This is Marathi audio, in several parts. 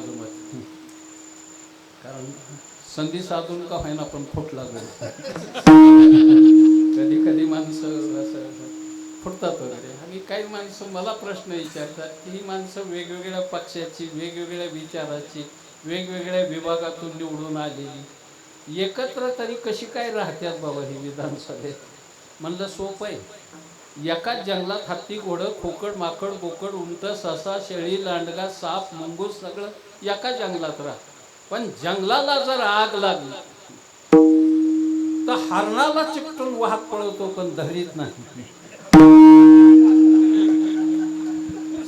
माझं मत कारण संधी साधून का होईना पण फुटला जाईल कधी कधी माणसं असं फुटतात वगैरे. आणि काही माणसं मला प्रश्न विचारतात की ही माणसं वेगवेगळ्या पक्षाची वेगवेगळ्या विचाराची वेगवेगळ्या विभागातून निवडून आलेली. एकत्र तरी कशी काय राहतात बाबा ही विधानसभेत? म्हणलं सोपं आहे. एकाच जंगलात हत्ती घोडं खोकड माकड बोकड उंट ससा शेळी लांडगा साप मुंगूस सगळं एका जंगलात राह पण जंगलाला जर आग लागली तर हरणाला चिकटून वाहत पळवतो पण धरीत नाही.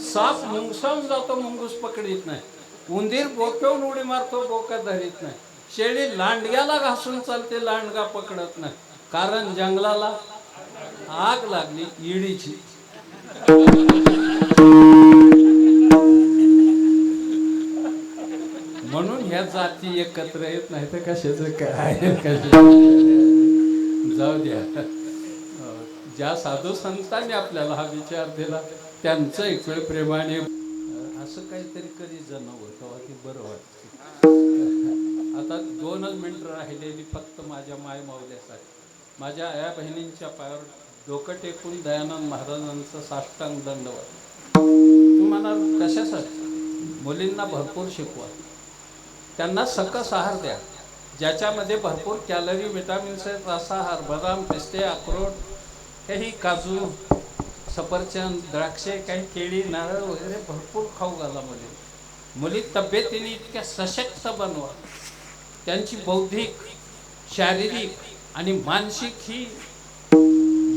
साप मुंगसावून जातो मुंगूस पकडीत नाही. उंदीर बोक्यावून उडी मारतो बोका धरीत नाही. शेळी लांडग्याला घासून चालते लांडगा पकडत नाही. कारण जंगलाला आग लागली इडीची म्हणून ह्या जाती एकत्र येत नाही तर कशाचं काय? जाऊ द्या. ज्या साधू संतांनी आपल्याला हा विचार दिला त्यांचं एक वेळ प्रेमाने असं काहीतरी कधी जण होतं ते बरं वाटतं. आता दोनच मिनटं राहिलेली फक्त माझ्या माय मावल्यासाठी माझ्या आया बहिणींच्या पायावर डोकं टेकून दयानंद महाराजांचं साष्टांग दंडवत तुम्हाला कशासाठी? मुलींना भरपूर शिकवा. त्यांना सकस आहार द्या. ज्याच्यामध्ये भरपूर कॅलरी विटामिन्स आहेत रसाहार बदाम पिस्ते अक्रोड काही काजू सफरचंद द्राक्षे काही केळी नारळ वगैरे भरपूर खाऊ घाला मुली मुली तब्येतीने इतक्या सशक्त बनवा. त्यांची बौद्धिक शारीरिक आणि मानसिक ही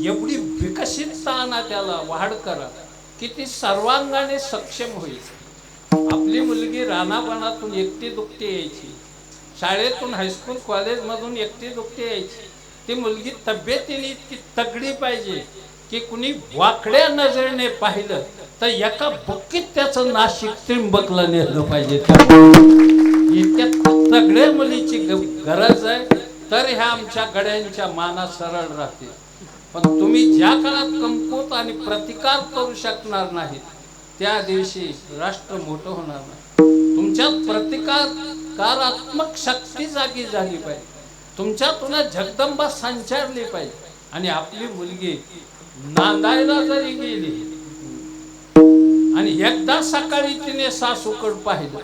एवढी विकसित आणा त्याला वाढ करा की ती सर्वांगाने सक्षम होईल. आपली मुलगी रानापणातून एकटी दुखती यायची. शाळेतून हायस्कूल कॉलेजमधून एकटी दुखती यायची. ती मुलगी तब्येतीने इतकी तगडी पाहिजे की कुणी वाकड्या नजरेने पाहिलं तर एका बुक्कीत त्याचं नाशिक त्रिंबकला नेलं पाहिजे. इतक्या तगड्या मुलीची गरज आहे. तर ह्या आमच्या गड्यांच्या माना सरळ राहतील. पण तुम्ही ज्या काळात कमकुवत आणि प्रतिकार करू शकणार नाहीत त्या दिवशी राष्ट्र मोठं होणार नाही. तुमच्यात प्रतिकारकारात्मक शक्ती जागी झाली पाहिजे. तुमच्यातून जगदंबा संचारली पाहिजे. आणि आपली मुलगी नांदायला जरी गेली आणि एकदा सकाळी तिने सासूकड पाहिलं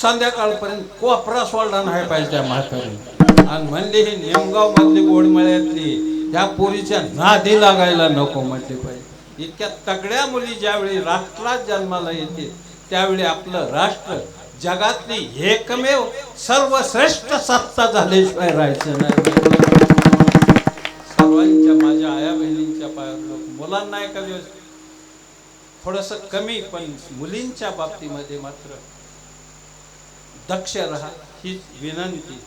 संध्याकाळपर्यंत कोपरा सोडला नाही पाहिजे त्या म्हातारी आणि म्हणली ही नेमगाव मधली गोडमळ्यातली त्या पोरीच्या नादी लागायला नको म्हटली पाहिजे इतक्या तगड्या मुली ज्यावेळी राष्ट्रात जन्माला येते त्यावेळी आपलं राष्ट्र जगातली एकमेव सर्वश्रेष्ठ सत्ता झाल्याशिवाय राहायचं नाही. सर्वांच्या माझ्या आया बहिणींच्या पायावर मुलांना एका दिवस थोडस कमी पण मुलींच्या बाबतीमध्ये मात्र दक्ष राहा हीच विनंती.